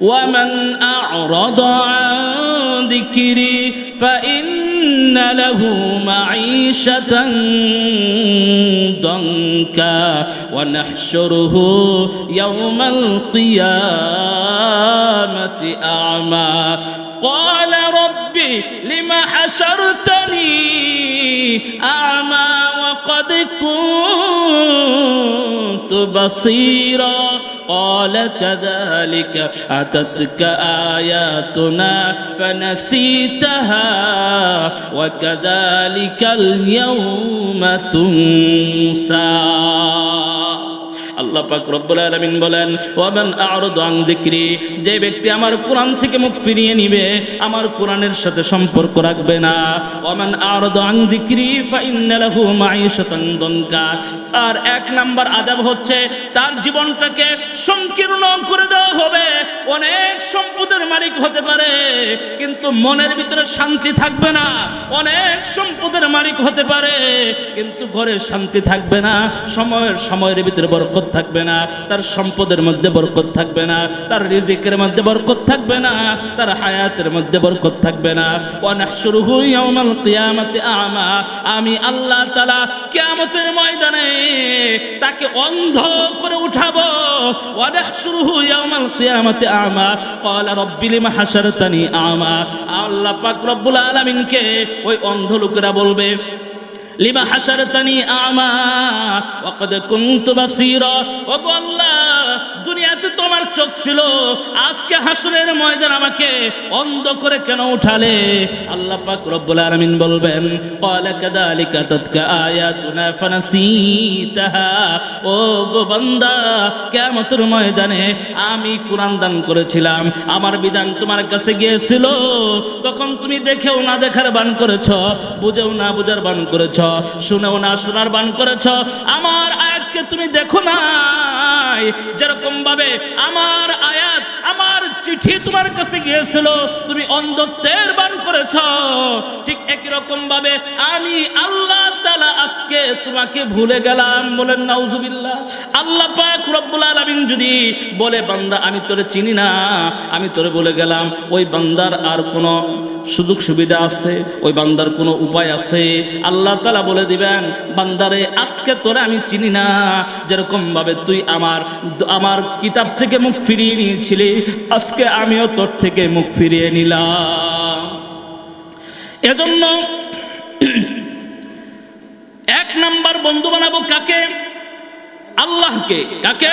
ومن أعرض عن ذكري فإن له معيشة ضنكا ونحشره يوم القيامة أعمى قال ربي لم حشرتني أعمى وقد كنت بصيرا قال كذلك أتتك آياتنا فنسيتها وكذلك اليوم تنسى. আল্লাহ পাক রব্বুল আলামিন বলেন, ওয়ামান আ'রাদু আন যিকরি যে ব্যক্তি আমার কোরআন থেকে মুখ ফিরিয়ে নিবে, আমার কোরআনের সাথে সম্পর্ক রাখবে না। ওয়ামান আ'রাদু আন যিকরি ফাইন্না লাহু মাঈশাতান দনকা আর এক নাম্বার আযাব হচ্ছে, তার জীবনটাকে সংকীর্ণ করে দেওয়া হবে। অনেক সম্পদের মালিক হতে পারে, কিন্তু মনের ভিতরে শান্তি থাকবে না। অনেক সম্পদের মালিক হতে পারে, কিন্তু ঘরে শান্তি থাকবে না। সময়ের সময়ের ভিতরে বরকত থাকবে না, তার সম্পদের মধ্যে বরকত থাকবে না, তার রিজিকের মধ্যে বরকত থাকবে না, তার হায়াতের মধ্যে বরকত থাকবে না। অনেক ওয়ানাহশুরুহু ইয়াউমাল কিয়ামাতি আমা, আমি আল্লাহ তাআলা কিয়ামতের ময়দানে তাকে অন্ধ করে উঠাবো। ওয়ানাহশুরুহু ইয়াউমাল কিয়ামাতি আমা, ক্বালা রাব্বি লিমা হাশারতানি আমা। আল্লাহ পাক রব্বুল আলামিনকে ওই অন্ধ লোকেরা বলবে লিমা হাসারতানি আমা ওয়াকাদ কুনতু বাসীরা ও গো আল্লাহ দুনিয়াতে তোমার চোখ ছিল, আজকে হাসরের ময়দান আমাকে অন্ধ করে কেন উঠালে? আল্লাহ পাক রব্বুল আলামিন বলবেন, ক্বালা কাযালিকা তাতকা আয়াতুনা ফানাসিতাহা। ও গো বান্দা, কিয়ামতের ময়দানে আমি কোরআন দান করেছিলাম, আমার বিধান তোমার কাছে গিয়েছিল। তখন তুমি দেখেও না দেখার বান করেছ, বুঝেও না বুঝার বান করেছ, শুনেও না শোনার বান করেছ। আমার আয়াতকে তুমি দেখো নাই। যেরকম ভাবে আমার আয়াত, আমার চিঠি তোমার কাছে গিয়েছিল, তুমি অন্ধত্বের বান করেছ। ঠিক একই রকম ভাবে আমি আল্লাহ তালা আজকে তোমাকে ভুলে গেলাম, বলেন নাউজুবিল্লাহ। আল্লাহ পাক রব্বুল আলামিন যদি বলে, বান্দা, আমি তোরে চিনি না, আমি তোরে বলে গেলাম, ওই বান্দার আর কোনো সুযোগ সুবিধা আছে, ওই বান্দার কোনো উপায় আছে? আল্লাহ তালা বলে দিবেন, বান্দারে, আজকে তোরে আমি চিনি না। যেরকম ভাবে তুই আমার আমার কিতাব থেকে মুখ ফিরিয়ে নিয়েছিলি, আজকে আমিও তোর থেকে মুখ ফিরিয়ে নিলাম। এজন্য এক নাম্বার বন্ধু বানাবো কাকে? আল্লাহকে। কাকে?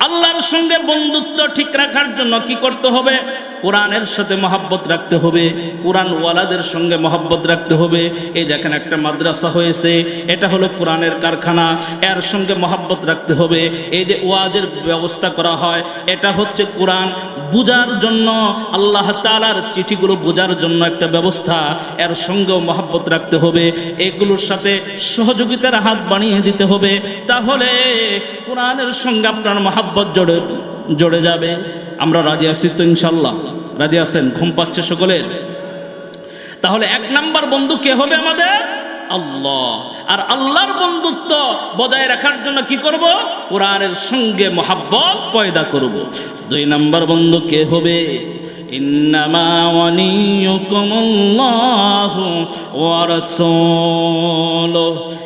আল্লাহর সঙ্গে বন্ধুত্ব ঠিক রাখার জন্য কি করতে হবে? কোরআনের সাথে মহাব্বত রাখতে হবে কোরআন ওয়ালাদের সঙ্গে মহাব্বত রাখতে হবে। এই দেখেন একটা মাদ্রাসা হয়েছে, এটা হলো কোরআনের কারখানা, এর সঙ্গে মহাব্বত রাখতে হবে। এই যে ওয়াজের ব্যবস্থা করা হয়, এটা হচ্ছে কোরআন। বুঝার জন্য, আল্লাহ তালার চিঠিগুলো বোঝার জন্য একটা ব্যবস্থা, এর সঙ্গেও মহাব্বত রাখতে হবে। এগুলোর সাথে সহযোগিতার হাত বানিয়ে দিতে হবে, তাহলে কোরআনের সঙ্গে আপনার মহাব্বত জড়ে জড়ে যাবে। আমরা রাজি আছি তো ইনশাল্লাহ রাজি আছেন? ঘুম পাচ্ছে সকলের? তাহলে এক নাম্বার বন্ধু কে হবে আমাদের? আল্লাহ। আর আল্লাহর বন্ধুত্ব বজায় রাখার জন্য কি করব? কোরআনের সঙ্গে মহাব্বত পয়দা করব। দুই নাম্বার বন্ধু কে হবে?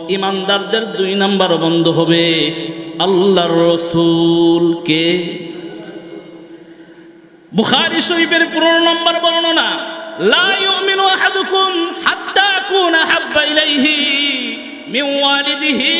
ইমানদারদের দুই নাম্বার বন্ধু হবে আল্লাহর রসুল কে? বুখারী শরীফের পনেরো নম্বর বর্ণনা লা ইউমিনু আহাদুকুম হাত্তা আকুনা হাব্বা ইলাইহি মিন ওয়ালিদিহি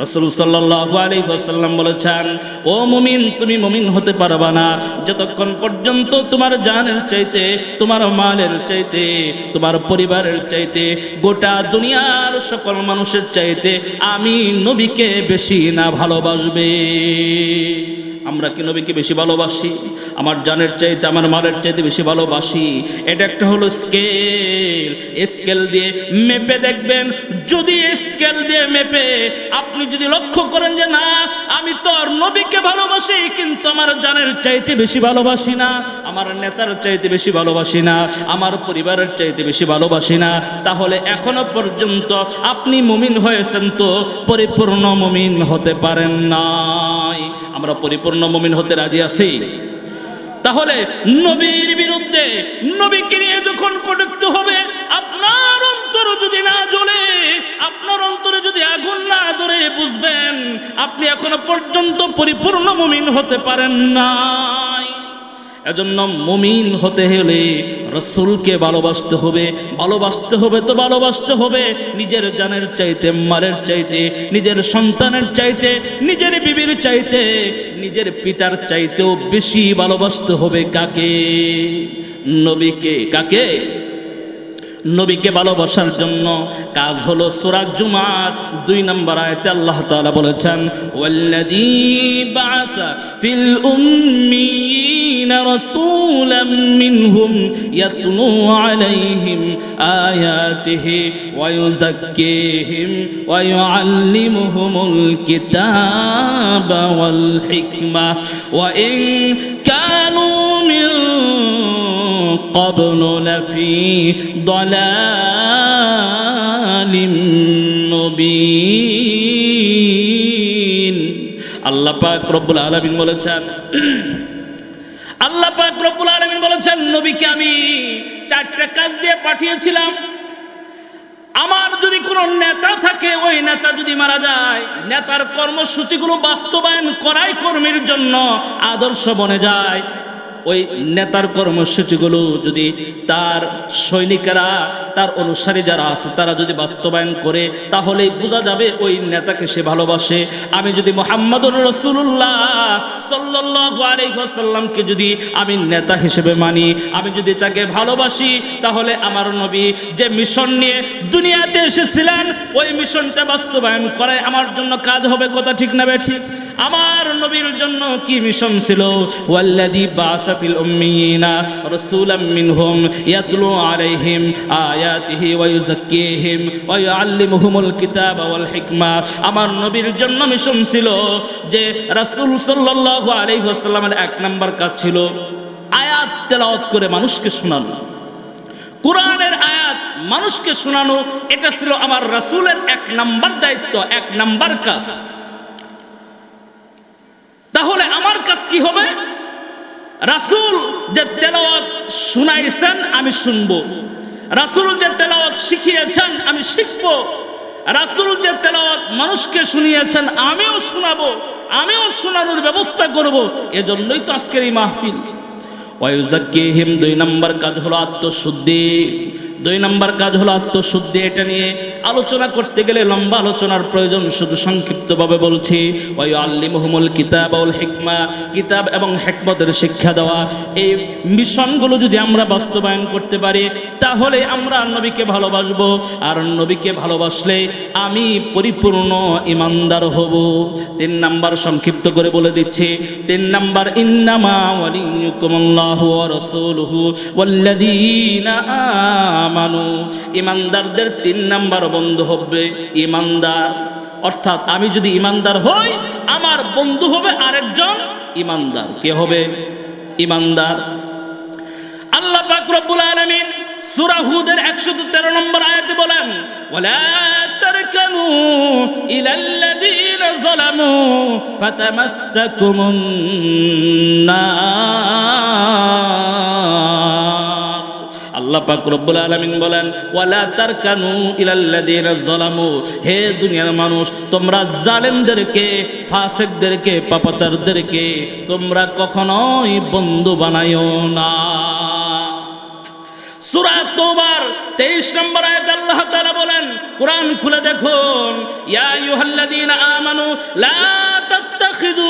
রসুল সাল্লাল্লাহু আলাইহি সাল্লাম বলেছেন, ও মুমিন, তুমি মুমিন হতে পারবা না। যতক্ষণ পর্যন্ত তোমার জানের চাইতে, তোমার মালের চাইতে, তোমার পরিবারের চাইতে, গোটা দুনিয়ার সকল মানুষের চাইতে আমি নবীকে বেশি না ভালোবাসবে। আমরা কি নবীকে বেশি ভালোবাসি? আমার জানের চাইতে, আমার মালের চাইতে বেশি ভালোবাসি। এটা একটা হলো স্কেল স্কেল দিয়ে মেপে দেখবেন। যদি স্কেল দিয়ে মেপে, আপনি যদি লক্ষ্য করেন যে, না, আমি তো আর নবীকে ভালোবাসি, কিন্তু আমার জানের চাইতে বেশি ভালোবাসি না, আমার নেতার চাইতে বেশি ভালোবাসি না, আমার পরিবারের চাইতে বেশি ভালোবাসি না, তাহলে এখনও পর্যন্ত আপনি মুমিন হয়েছেন তো পরিপূর্ণ মুমিন হতে পারেন নাই আমরা পরিপূর্ণ মমিন হতে রাজি আছি। তাহলে নবীর বিরুদ্ধে নবীকে নিয়ে যখন কটুক্ত হবে, আপনার অন্তর যদি না জ্বলে, আপনার অন্তরে যদি আগুন না ধরে, বুঝবেন, আপনি এখনও পর্যন্ত পরিপূর্ণ মমিন হতে পারেন নাই। এজন্য মুমিন হতে হলে রসুলকে ভালোবাসতে হবে ভালোবাসতে হবে তো ভালোবাসতে হবে। নিজের জানের চাইতে মারের চাইতে, নিজের সন্তানের চাইতে, নিজের বিবির চাইতে, নিজের পিতার চাইতেও বেশি ভালোবাসতে হবে কাকে? নবীকে কাকে? নবীকে ভালোবাসার জন্য কাজ হলো সুরাজ জুমার দুই নম্বর আয়তে আল্লাহ তাআলা বলেছেন, ওয়াল্লাযী বাআসা ফিল উম্মিয়িনা রাসূলাম মিনহুম ইয়াতলু আলাইহিম আয়াতিহি ওয়া ইউযাক্কিহিম ওয়া ইউআল্লিমুহুমুল কিতাবা ওয়াল হিকমা ওয়া ইন কানু মিন قبل لفي ضلال مبين আল্লাহ পাক রব্বুল আলামিন বলেছেন আল্লাহ পাক রব্বুল আলামিন বলেছেন, নবীকে আমি চারটা কাজ দিয়ে পাঠিয়েছিলাম। আমার যদি কোনো নেতা থাকে, ওই নেতা যদি মারা যায়, নেতার কর্মসূচিগুলো বাস্তবায়ন করাই কর্মীর জন্য আদর্শ বনে যায়। ওই নেতার কর্মসূচিগুলো যদি তার সৈনিকেরা তার অনুসারী যারা আছে, তারা যদি বাস্তবায়ন করে, তাহলেই বোঝা যাবে ওই নেতাকে সে ভালোবাসে। আমি যদি মোহাম্মদুর রসুল্লাহ সাল্লাসাল্লামকে যদি আমি নেতা হিসেবে মানি, আমি যদি তাকে ভালোবাসি, তাহলে আমার নবী যে মিশন নিয়ে দুনিয়াতে এসেছিলেন, ওই মিশনটা বাস্তবায়ন করে আমার জন্য কাজ হবে কথা ঠিক না ঠিক? আমার নবীর জন্য কি মিশন ছিল? ওয়াল্লাদি বাসাফিল উম্মিয়িনা রাসূলাম মিনহুম ইয়াতলু আলাইহিম আয়াতিহি ওয়া ওয়া ইউআল্লিমুহুমুল কিতাবা ওয়াল হিকমা। আমার নবীর জন্য মিশন ছিল যে রাসূল সাল্লাল্লাহু আলাইহি ওয়াসাল্লামের এক নাম্বার কাজ ছিল আয়াত তেলাওয়াত করে মানুষকে শোনানো। কোরআনের আয়াত মানুষকে শোনানো, এটা ছিল আমার রাসূলের এক নাম্বার দায়িত্ব, এক নাম্বার কাজ। তাহলে আমার কাজ কি হবে? রাসূল যে তেলাওয়াত শুনাইছেন, আমি শুনব। রাসূল যে তেলাওয়াত শিখিয়েছেন, আমি শিখব। রাসুল যে তেলাওয়াত মানুষকে শুনিয়েছেন, আমিও শোনাবো, আমিও শোনানোর ব্যবস্থা করব। এজন্যই তো আজকের এই মাহফিল। ওয়াইজাক্কিহিম দুই নম্বর কাজ হলো আত্মশুদ্ধি। দুই নম্বর কাজ হলো আত্মশুদ্ধি। এটা নিয়ে আলোচনা করতে গেলে লম্বা আলোচনার প্রয়োজন, শুধু সংক্ষিপ্তভাবে বলছি। ওই আল্লিমহুমুল কিতাব আল হিকমা, কিতাব এবং হেকমতের শিক্ষা দেওয়া। এই মিশনগুলো যদি আমরা বাস্তবায়ন করতে পারি, তাহলে আমরা নবীকে ভালোবাসবো। আর নবীকে ভালোবাসলে আমি পরিপূর্ণ ইমানদার হব। তিন নাম্বার সংক্ষিপ্ত করে বলে দিচ্ছি। তিন নাম্বার, ইন্নামা ওয়ালিয়ুকুমুল্লাহু ওয়া রাসূলুহু ওয়াল্লাযীনা আমানু ইমানদারদের তিন নাম্বার বন্ধু হবে ইমানদার। অর্থাৎ আমি যদি ইমানদার হই, আমার বন্ধু হবে আরেকজন ইমানদার। কে হবে? ইমানদার। আল্লাহ পাক রব্বুল আলামিন সূরা হুদের 113 নম্বর আয়াতে বলেন, ওয়ালা তারকানু ইলাল্লাযীনা যালামু ফাতামাসসাকুমুন পাক রব্বুল আলামিন বলেন, ওয়ালা তারকানু ইলাল্লাযীনা যালামু। হে দুনিয়ার মানুষ, তোমরা জালেমদেরকে, ফাসেকদেরকে, পাপাচারদেরকে তোমরা কখনোই বন্ধু বানাইও না। সূরা তোবার 23 নম্বর আয়াত আল্লাহ তাআলা বলেন, কোরআন খুলে দেখুন, ইয়া আইয়ুহাল্লাযীনা আমানু লা তাত্তাখিযু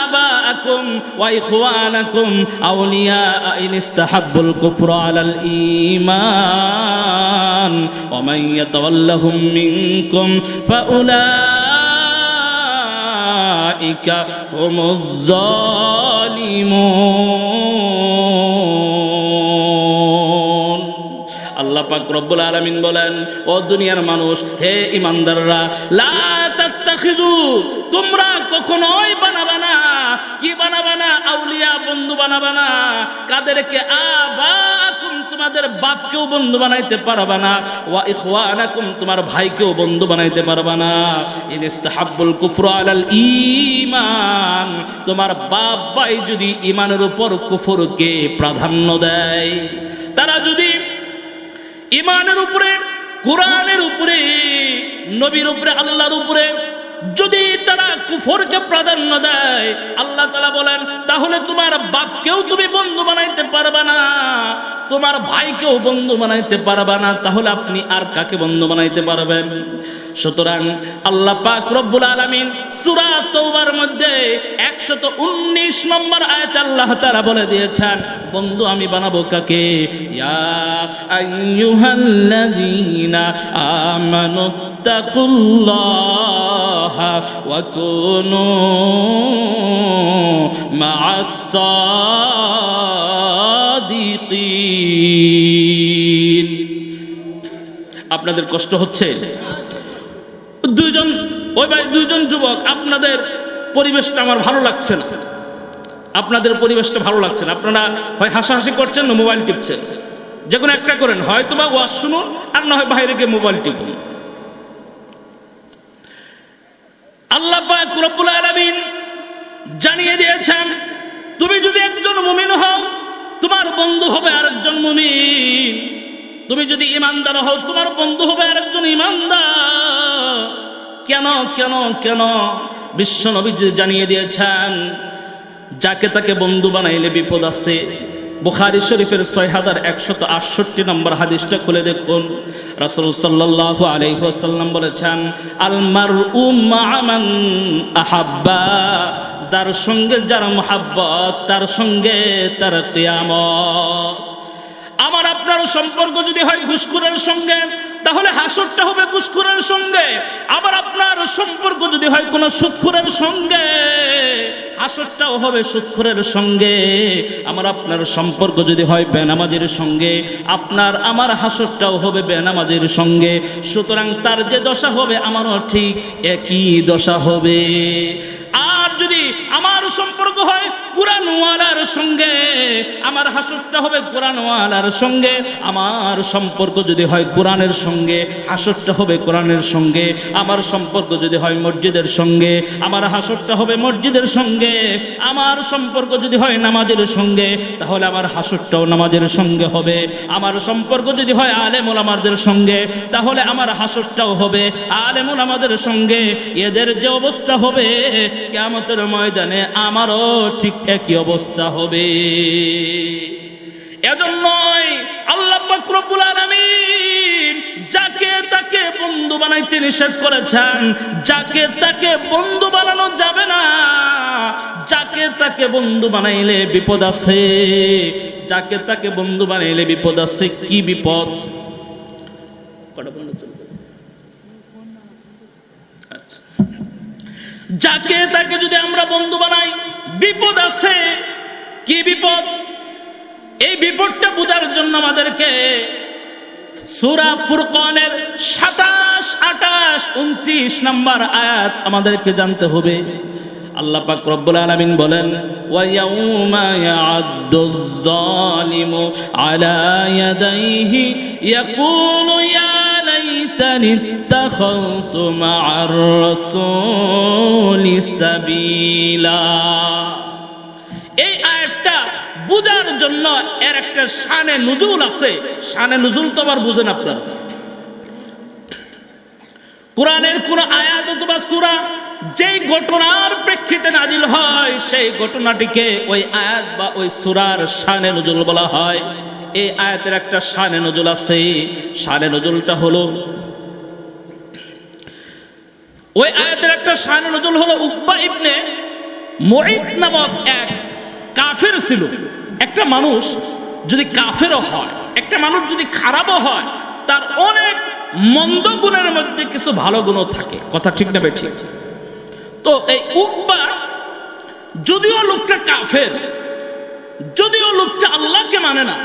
আবাআকুম ওয়া ইখওয়ানাকুম আউলিয়া ইন ইস্তাহাব্বুল কুফরা আলাল ঈমান, ওয়া মান ইয়াতাওয়াল্লাহুম জালিমুন পাক রব্বুল আলামিন বলেন, ও দুনিয়ার মানুষ, হে ইমানদাররা, লা তোমরা কখনোই বানাবা না। কি বানাবা না? আউলিয়া বন্ধু বানাবা না। কাদেরকে আবাকুম তোমাদের বাপকেও বন্ধু বানাইতে পারবা না। ওয়া ইখওয়ানাকুম, তোমার ভাইকেও বন্ধু বানাইতে পারবা না। ইন ইস্তাহাব্বুল কুফর আলাল ঈমান, তোমার বাপ ভাই যদি ইমানের উপর কুফরকে প্রাধান্য দেয়, তারা যদি ইমানের উপরে কোরআনের উপরে নবীর উপরে আল্লাহর উপরে যদি তারা কুফরকে প্রাধান্য দেয়, আল্লাহ তালা বলেন, তাহলে তোমার বাপকেও তুমি বন্ধু বানাইতে পারবা না, তোমার ভাইকেও বন্ধু বানাইতে পারবা না, তাহলে আপনি আর কাকে বন্ধু বানাইতে পারবেন? সুতরাং আল্লাহ পাক রব্বুল আলামিন সূরা তওবার মধ্যে 119 নম্বর আয়াত আল্লাহ তাআলা বলে দিয়েছেন, বন্ধু আমি বানাবো কাকে? ইয়া আইয়ুহাল্লাযীনা আমানু তাকুল্লাহা ওয়া কুনু মা'আস সাদিকিন আপনাদের কষ্ট হচ্ছে? দুইজন, ওই ভাই, দুইজন যুবক, আপনাদের পরিবেশটা আমার ভালো লাগছে না। আপনাদের পরিবেশটা ভালো লাগছে না। আপনারা হয় হাসাহাসি করছেন না, মোবাইল টিপছেন? যে কোনো একটা করেন হয়তো বা ওয়াজ শুনুন, আর না হয় বাইরে গিয়ে মোবাইল টিপুন। আল্লাহ রব্বুল আলামিন জানিয়ে দিয়েছেন, তুমি যদি একজন মুমিন হও, তোমার বন্ধু হবে আরেকজন মুমিন। তুমি যদি ইমানদার হও, তোমার বন্ধু হবে আরেকজন ইমানদার। কেন কেন কেন? বিশ্ব নবী জানিয়ে দিয়েছেন, যাকে তাকে বন্ধু বানাইলে বিপদ আছে। বুখারি শরীফের ছয় হাজার একশত আটষট্টি নম্বর হাদিসটা খুলে দেখুন। রাসুল সাল্লাহ আলাইসাল্লাম বলেছেন আলমার আহাব্বা যার সঙ্গে যার মোহাব্বত, তার সঙ্গে তার কিয়ামত। আমার আপনার সম্পর্ক যদি হয় ঘুষখুরের সঙ্গে, তাহলে হাসরটা হবে ঘুষখুরের সঙ্গে। আবার আপনার সম্পর্ক যদি হয় কোনো সুৎখুরের সঙ্গে হাসরটাও হবে সুক্ষরের সঙ্গে। আমার আপনার সম্পর্ক যদি হয় বেনামাজির সঙ্গে, আপনার আমার হাসরটাও হবে বেনামাজির সঙ্গে। সুতরাং তার যে দশা হবে আমারও ঠিক একই দশা হবে। আমার সম্পর্ক হয় কোরআনওয়ালার সঙ্গে। আমার হাসরটা হবে কোরআনওয়ালার সঙ্গে। আমার সম্পর্ক যদি হয় কোরআনের সঙ্গে, হাসরটা হবে কোরআনের সঙ্গে। আমার সম্পর্ক যদি হয় মসজিদের সঙ্গে, আমার হাসরটা হবে মসজিদের সঙ্গে। আমার সম্পর্ক যদি হয় নামাজের সঙ্গে, তাহলে আমার হাসরটাও নামাজের সঙ্গে হবে। আমার সম্পর্ক যদি হয় আলেমুল আমাদের সঙ্গে, তাহলে আমার হাসরটাও হবে আলেমুল আমাদের সঙ্গে। এদের যে অবস্থা হবে কেমতের ময়দানে আমারও ঠিক একই অবস্থা হবে। এজন্যই আল্লাহ পাক রব্বুল আলামিন যাকে তাকে বন্ধু বানাইতে করেছেন তাকে বন্ধু বানানো যাবে না তাকে বন্ধু বানাইলে বিপদ আছে। যাকে তাকে বন্ধু বানাইলে বিপদ আছে, কি বিপদ? কটা বন্ধু চলবে? আচ্ছা যাকে তাকে যদি আমরা বন্ধু বানাই, বিপদ আছে। কি বিপদ? এই বিপদটা বোঝার জন্য আমাদেরকে সুরা ফুরকানের সাতাশ আটাশ উনত্রিশ নাম্বার আয়াত আমাদেরকে জানতে হবে। আল্লাহ পাক রব্বুল আলামিন বলেন ওয়ায়াউমা ইয়া'আদ্দুজ জালিমু আলা ইয়াদাইহি, ইয়াকুলু ইয়া লাইতানি ইত্তাখাযতু মা'আর রাসূলি সাবিলা এই আয়াতটা বুঝার জন্য এর একটা শানে নুজুল আছে। শানে নুজুল তো আবার বুঝেন আপনারা। কোরআনের কোন আয়াত অথবা সূরা যেই ঘটনার প্রেক্ষিতে নাজিল হয়, সেই ঘটনাটিকে ওই আয়াত বা ওই সূরার শানে নজুল বলা হয়। এই আয়াতের একটা শানে নজুল আছে। শানে নজুলটা হলো ওই আয়াতের একটা শানে নজুল হলো উকবা ইবনে মুঈদ নামক এক কাফের ছিল। একটা মানুষ যদি কাফেরও হয়, একটা মানুষ যদি খারাপও হয়, তার অনেক মন্দ গুণের মধ্যে কিছু ভালো গুণও থাকে। কথা ঠিক না ঠিক? তো এই উকবা যদিও লোকটা কাফের, যদিও লোকটা আল্লাহকে মানে না,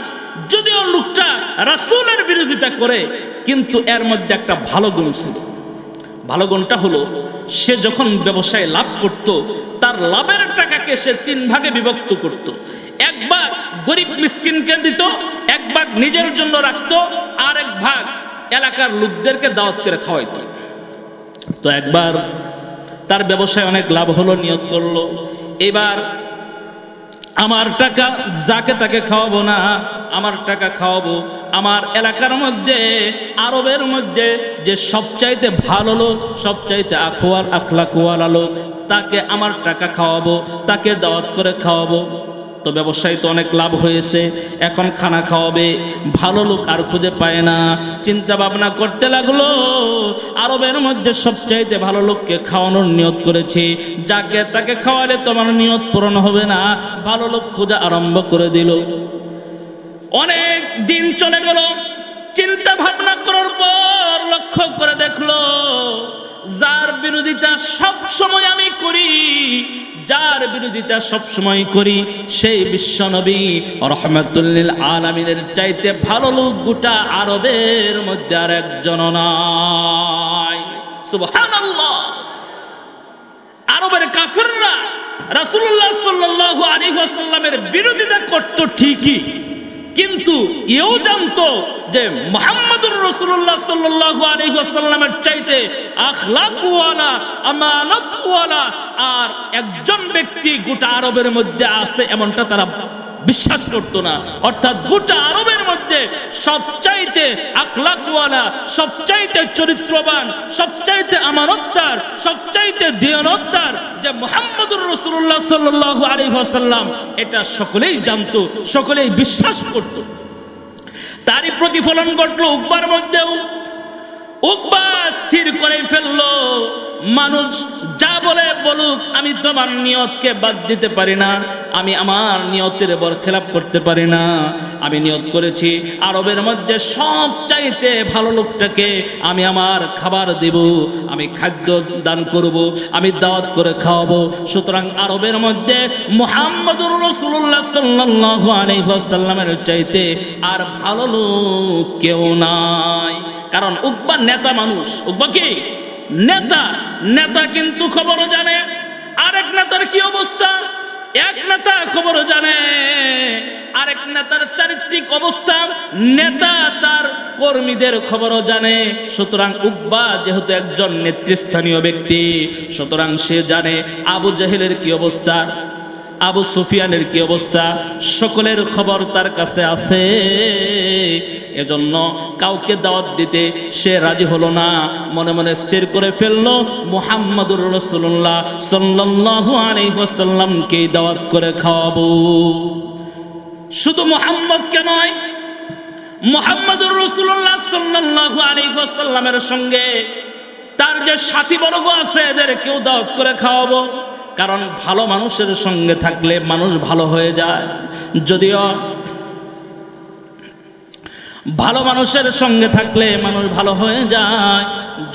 যদিও লোকটা রাসূলের বিরোধিতা করে, কিন্তু এর মধ্যে একটা ভালো গুণ ছিল। ভালো গুণটা হলো, সে যখন ব্যবসায় লাভ করত, তার লাভের টাকাকে সে তিন ভাগে বিভক্ত করত। এক ভাগ গরিব মিসকিনকে দিত, এক ভাগ নিজের জন্য রাখত, আর এক ভাগ এলাকার লোকদেরকে দাওয়াত করে খাওয়াইত। তো একবার তার ব্যবসায় অনেক লাভ হলো নিয়ত করল। এবার আমার টাকা যাকে তাকে খাওয়াবো না, আমার টাকা খাওয়াবো। আমার এলাকার মধ্যে, আরবের মধ্যে যে সবচাইতে ভালো লোক, সবচাইতে আখোয়ার আখলাকুয়ালা লোক, তাকে আমার টাকা খাওয়াবো, তাকে দাওয়াত করে খাওয়াবো। তো ব্যবসায়ী তো অনেক লাভ হয়েছে, এখন খানা খাওয়াবে, ভালো লোক আর খুঁজে পায় না। চিন্তা ভাবনা করতে লাগল, আরবের মধ্যে সবচাইতে ভালো লোককে খাওয়ানোর নিয়ত করেছে। যাকে তাকে খাওয়ালে তোমার নিয়ত পূরণ হবে না, ভালো লোক খোঁজা আরম্ভ করে দিল। অনেক দিন চলে গেল চিন্তা ভাবনা করার পর লক্ষ্য করে দেখল, যার বিরোধিতা সব সময় আমি করি যার বিরোধিতা সবসময় করি, সেই বিশ্বনবী রহমতুল্লিল আলমিনের চাইতে ভালো লোক গোটা আরবের মধ্যে আর একজন আরবের কাফেররা রাসুল্লাহ সাল্লাল্লাহু আলাইহি ওয়াসাল্লামের বিরোধিতা করত ঠিকই। কিন্তু এও জানত যে মোহাম্মদুর রসুল্লাহ সাল্লাহ আলহিহাসাল্লামের চাইতে আখলাকওয়ালা আমানতওয়ালা আর একজন ব্যক্তি গোটা আরবের মধ্যে আছে, এমনটা তারা বিশ্বাস করতো না। অর্থাৎ গোটা আরবের মধ্যে সবচাইতে আখলাকওয়ালা সবচাইতে চরিত্রবান, সবচাইতে আমানতদার, সবচাইতে দিয়নতদার যে মুহাম্মদুর রাসূলুল্লাহ সাল্লাল্লাহু আলাইহি ওয়াসাল্লাম, এটা সকলেই জানতো, সকলেই বিশ্বাস করত। তারই প্রতিফলন ঘটলো উকবার মধ্যেও। উকবা স্থির করে ফেলল। মানুষ যা বলে বলুক, আমি তোমার নিয়তকে বাদ দিতে পারি না, আমি আমার নিয়তের বর খেলাপ করতে পারি না। আমি নিয়ত করেছি, আরবের মধ্যে সব চাইতে ভালো লোকটাকে আমি আমার খাবার দেব, আমি খাদ্য দান করব, আমি দাওয়াত করে খাওয়াবো। সুতরাং আরবের মধ্যে মুহাম্মদুর রসুল্লাহ ওয়াসাল্লামের চাইতে আর ভালো লোক কেউ নাই। কারণ উকবা নেতা মানুষ, উকবা কি? নেতা নেতা কিন্তু খবরও জানে। আরেক নেতার কি অবস্থা? এক নেতা খবরও জানে। আরেক নেতার চারিত্রিক অবস্থা, নেতা তার কর্মীদের খবরও জানে। সুতরাং উকবা যেহেতু একজন নেতৃস্থানীয় ব্যক্তি, সুতরাং সে জানে আবু জাহেলের কি অবস্থা। আবু সুফিয়ানের কি অবস্থা? সকলের খবর তার কাছে আছে। এজন্য কাউকে দাওয়াত দিতে সে রাজি হলো না। মনে মনে স্থির করে ফেলল মুহাম্মদুর রসুল্লাহ সাল্লাল্লাহু আলাইহি ওয়াসাল্লামকে দাওয়াত করে খাওয়াবো। শুধু মোহাম্মদকে নয়, মোহাম্মদুর রসুল্লাহ সাল্লাল্লাহু আলাইহি ওয়াসাল্লামের সঙ্গে তার যে সাথী বর্গ আছে এদেরকেও দাওয়াত করে খাওয়াবো। কারণ ভালো মানুষের সঙ্গে থাকলে মানুষ ভালো হয়ে যায়। যদিও ভালো মানুষের সঙ্গে থাকলে মানুষ ভালো হয়ে যায়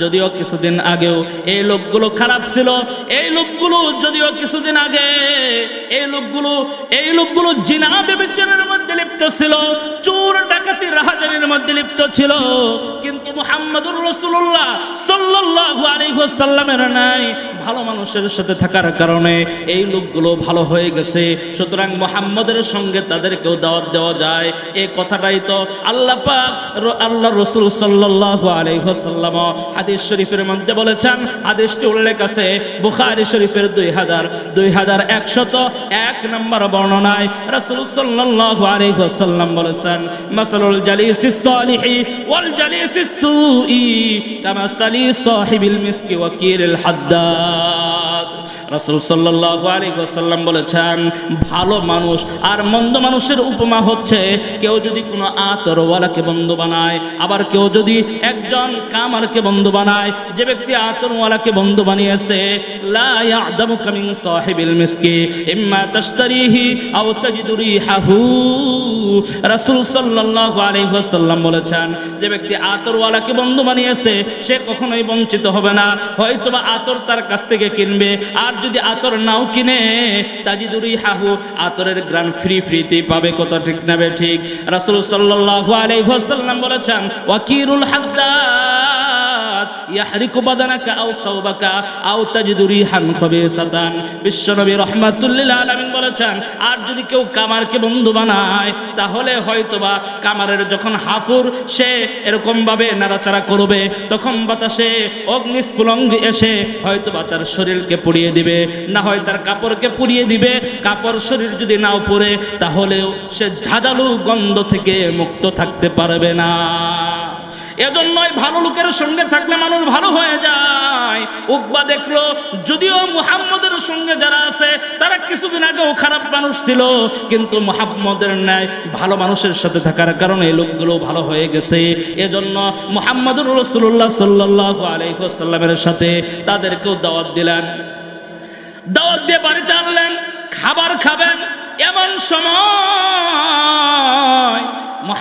যদিও কিছুদিন আগেও এই লোকগুলো খারাপ ছিল, এই লোকগুলো যদিও কিছুদিন আগে, এই লোকগুলো এই লোকগুলো জিনা বিবেচনের মধ্যে লিপ্ত ছিল, চোর ডাকাতি রাহাজানির মধ্যে লিপ্ত ছিল, কিন্তু মুহাম্মদুর রসুল্লাহ সাল্লাল্লাহু আলাইহি নাই, ভালো মানুষের সাথে থাকার কারণে এই লোকগুলো ভালো হয়ে গেছে। সুতরাং মুহাম্মদের সঙ্গে তাদেরকেও দাওয়াত দেওয়া যায়। এই কথাটাই তো আল্লাহ আল্লাহ রসুল সাল্লাল্লাহু আলাইহি হাদিস শরীফের মধ্যে বলেছেন, হাদিসটি উল্লেখ আছে বুখারি শরীফের দুই হাজার দুই হাজার একশত এক নম্বর বর্ণনায় রাসূল সাল্লাল্লাহু আলাইহি ওয়াসাল্লাম বলেছেন, মাসালুল জালিসিস সালিহি ওয়াল জালিসিস সুই কামা সালি সাহিবিল মিসকি ওয়াকিল হাদ্দাদ। রাসূল সাল্লাল্লাহু আলাইহি ওয়াসাল্লাম বলেছেন, ভালো মানুষ আর মন্দ মানুষের উপমা হচ্ছে কেউ যদি কোনো আতরওয়ালাকে বন্ধু বানায়, আবার কেউ যদি একজন কামারকে বন্ধু বানায়, যে ব্যক্তি আতরওয়ালাকে বন্ধু বানিয়েছে, লা ইয়াদামুকা মিন সাহিবিল মিসকি, ইম্মা তাশতারিহি আও তাজিদু রিহাহু। রাসূল সাল্লাল্লাহু আলাইহি ওয়াসাল্লাম বলেছেন, যে ব্যক্তি আতরওয়ালাকে বন্ধু বানিয়েছে, সে কখনোই বঞ্চিত হবে না। হয়তোবা আতর তার কাছ থেকে কিনবে, আর যদি আতর নাও কিনে, তাজিদুরি হাহু আতরের গ্রান ফ্রি ফ্রিতেই পাবে। কত ঠিক নেবে ঠিক? রাসূল সাল্লাল্লাহু আলাইহি ওয়াসাল্লাম বলেছেন, ওয়াকিরুল হাদ্দাদ ইয়াহরিকু বাদানাকা আও সাওবাকা, আও তাজিদু রিহান খাবিসাতান। বিশ্বনবী রাহমাতুল্লিল আলামিন বলেছেন, আর যদি কেউ কামারকে বন্ধু বানায়, তাহলে হয়তোবা কামারের যখন হাফুর, সে এরকম ভাবে নাড়াচাড়া করবে, তখন বাতাসে অগ্নিস্ফুলঙ্গ এসে হয়তোবা তার শরীরকে পুড়িয়ে দিবে। না হয় তার কাপড়কে পুড়িয়ে দিবে, কাপড় শরীর যদি নাও পরে তাহলেও সে ঝাঁঝালু গন্ধ থেকে মুক্ত থাকতে পারবে না। এজন্যই ভালো লোকের সঙ্গে থাকলে মানুষ ভালো হয়ে যায়। উকবা দেখল, যদিও মুহাম্মদের সঙ্গে যারা আছে, তারা কিছুদিন আগেও খারাপ মানুষ ছিল, কিন্তু মুহাম্মদের ন্যায় ভালো মানুষের সাথে থাকার কারণে এই লোকগুলো ভালো হয়ে গেছে। এজন্য মুহাম্মদুর রসুল্লাহ সাল্লাহ আলাইসাল্লামের সাথে তাদেরকেও দাওয়াত দিলেন। দাওয়াত দিয়ে বাড়িতে আনলেন, খাবার খাবেন, এমন সময়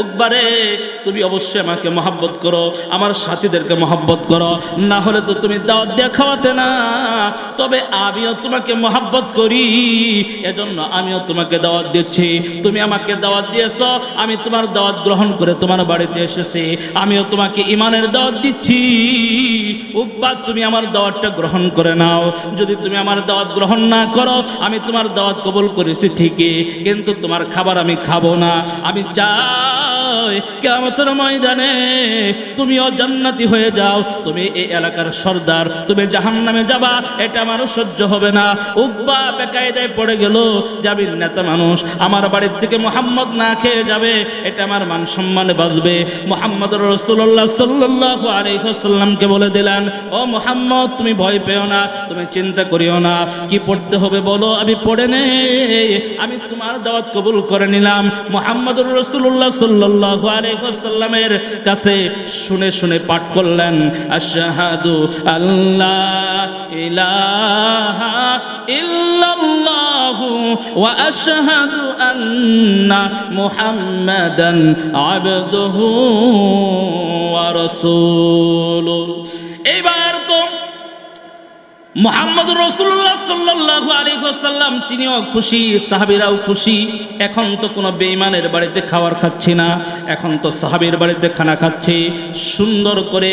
উকবারে তুমি অবশ্যই আমাকে মহাব্বত করো, আমার সাথীদেরকে মহাব্বত করো। না হলে তো তুমি দাওয়াত দিয়ে খাওয়াতে না। তবে আমিও তোমাকে মহাব্বত করি, এজন্য আমিও তোমাকে দাওয়াত দিচ্ছি। তুমি আমাকে দাওয়াত দিয়েছ, আমি তোমার দাওয়াত গ্রহণ করে তোমার বাড়িতে এসেছি। আমিও তোমাকে ইমানের দাওয়াত দিচ্ছি। উকবা তুমি আমার দাওয়াতটা গ্রহণ করে নাও। যদি তুমি আমার দাওয়াত গ্রহণ না করো, আমি তোমার দাওয়াত কবুল করেছি ঠিকই, কিন্তু তোমার খাবার আমি খাব না। আমি চাই কেমতের ময়দানে তুমিও জান্নাতি হয়ে যাও, তুমি এই এলাকার সর্দার, তুমি জাহান নামে যাবা, এটা আমার সহ্য হবে না। উকবা বেকায়দায় পড়ে গেল যাবির নেতা মানুষ, আমার বাড়ির থেকে মোহাম্মদ না খেয়ে যাবে, এটা আমার মান সম্মানে বাঁচবে। মোহাম্মদ রসুল্লাহ সাল্লাহ আলাইসাল্লামকে বলে দিলেন, ও মোহাম্মদ, তুমি ভয় পেও না, তুমি চিন্তা করিও না, কি পড়তে হবে বলো, আমি পড়ে নে আমি তোমার দাওয়াত কবুল করে নিলাম। মোহাম্মদুর রসুল্লাহ সাল্লাহ আলাইসাল্লামের কাছে শুনে শুনে পাঠ করলেন, আশাহাদু আল্লাহ ইলাহা ইল্লাল্লাহু ওয়া আশহাদু আন্না মুহাম্মাদান আবদুহু ওয়া তো মোহাম্মদ রসুল্লাহ সাল্লাহ আলিহাসাল্লাম তিনিও খুশি, সাহাবিরাও খুশি। এখন তো কোনো বেইমানের বাড়িতে খাবার খাচ্ছি না, এখন তো সাহাবির বাড়িতে খানা খাচ্ছি। সুন্দর করে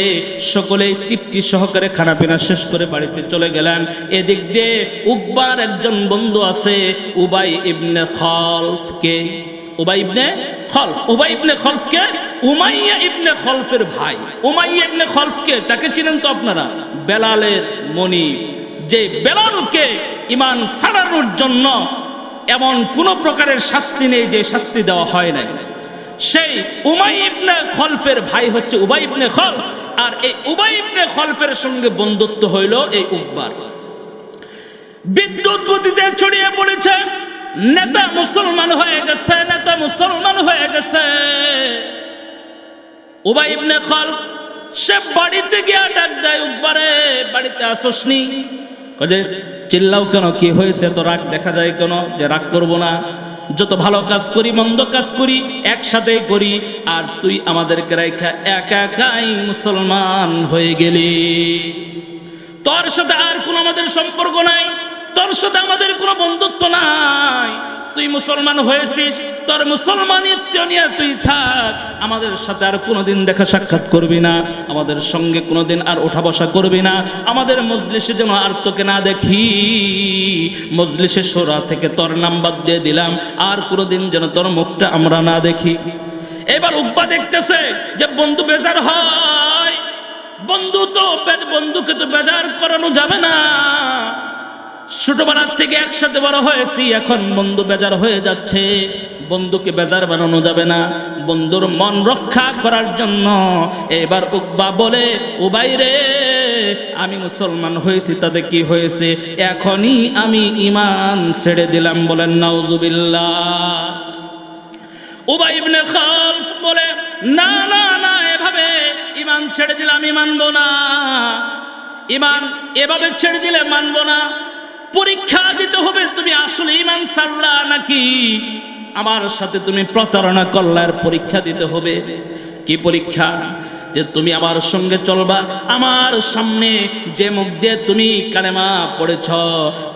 সকলেই তৃপ্তি সহকারে খানা পিনা শেষ করে বাড়িতে চলে গেলেন। এদিক দিয়ে উকবার একজন বন্ধু আছে, উবাই ইবনে খলফকে। উবাই ইবনে খলফ, উবাই ইবনে খলফকে? উমাইয়া ইবনে খলফের ভাই। উমাইয়া ইবনে খলফকে, তাকে চিনেন তো আপনারা? বেলালের মনি যে বেলালকে ইমান ছাড়ানোর জন্য এমন কোন প্রকারের শাস্তি নেই যে শাস্তি দেওয়া হয় নাই। সেই উমাই ইবনে খলফের ভাই হচ্ছে উবাই ইবনে খলফ, আর এই উবাই ইবনে খলফের সঙ্গে বন্ধুত্ব হইল এই উকবার বিদ্যুৎ গতিতে ছড়িয়ে পড়েছে, নেতা মুসলমান হয়ে গেছে, নেতা মুসলমান হয়ে গেছে। উবাই ইবনে খলফ, সে বাড়িতে গিয়া ডাক দেয় উকবারে বাড়িতে আসসনি? যে চিল্লাও কেন? কি হয়েছে? তো রাগ দেখা যায় কেন? যে রাগ করব না। যত ভালো কাজ করি, মন্দ কাজ করি একসাথে করি, আর তুই আমাদেরকে রেখা একা একাই মুসলমান হয়ে গেলি। তোর সাথে আর কোন আমাদের সম্পর্ক নাই। তোর সাথে আমাদের কোনো বন্ধুত্ব নাই। তুই মুসলমান হয়েছিস, তোর মুসলমানিত্ব নিয়ে তুই থাক। আমাদের সাথে আর কোনোদিন দেখা সাক্ষাৎ করবি না, আমাদের সঙ্গে কোনোদিন আর ওঠা বসা করবি না। আমাদের মজলিসে যেন আর তোকে না দেখি, মজলিসে সোরা থেকে তোর নাম বাদ দিয়ে দিলাম, আর কোনোদিন যেন তোর মুখটা আমরা না দেখি। এবার উব্বা দেখতেছে যে বন্ধু বেজার হয়। বন্ধু তো বন্ধুকে তো বেজার করানো যাবে না। ছোটবেলার থেকে একসাথে বড় হয়েছি, এখন বন্ধু বেজার হয়ে যাচ্ছে। বন্ধুকে বেজার বানানো যাবে না। বন্ধুর মন রক্ষা করার জন্য এবার উকবা বলে উবাই রে আমি মুসলমান হয়েছি, তাতে কি হয়েছে? এখনই আমি ইমান ছেড়ে দিলাম বলেন নাউজুবিল্লাহ। উবাই বলে, না না না, এভাবে ইমান ছেড়ে দিলে আমি মানবো না। ইমান এভাবে ছেড়ে দিলে মানবো না। পরীক্ষা দিতে হবে, তুমি আসলে ইমান সারলা নাকি? আমার সাথে তুমি প্রতারণা করলার পরীক্ষা দিতে হবে। কি পরীক্ষা? যে তুমি আমার সঙ্গে চলবা, আমার সামনে যে মুখ দিয়ে তুমি কালেমা পড়েছ,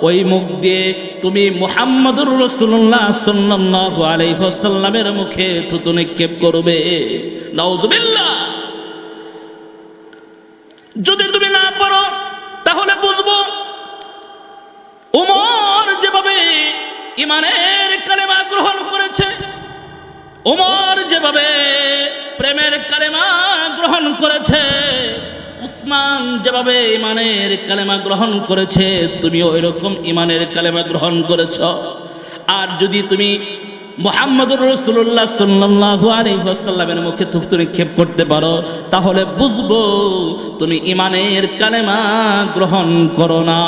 ওই মুখ দিয়ে তুমি মুহাম্মদুর রসুল্লাহ সাল্লাল্লাহু আলাইহি ওয়াসাল্লামের মুখে থুতু নিক্ষেপ করবে। নাউজুবিল্লাহ। যদি তুমি না পারো তাহলে বুঝব উমর যেভাবে ইমানের কালেমা গ্রহণ করেছে। ওমর যেভাবে প্রেমের কালেমা গ্রহণ করেছে, উসমান যেভাবে ইমানের কালেমা গ্রহণ করেছে, তুমি ওই রকম ইমানের কালেমা গ্রহণ করেছ। আর যদি তুমি মোহাম্মদুর রসুল্লাহ সাল্লাহ আলহিহাসাল্লামের মুখে থুকতু নিক্ষেপ করতে পারো, তাহলে বুঝব তুমি ইমানের কালেমা গ্রহণ করো না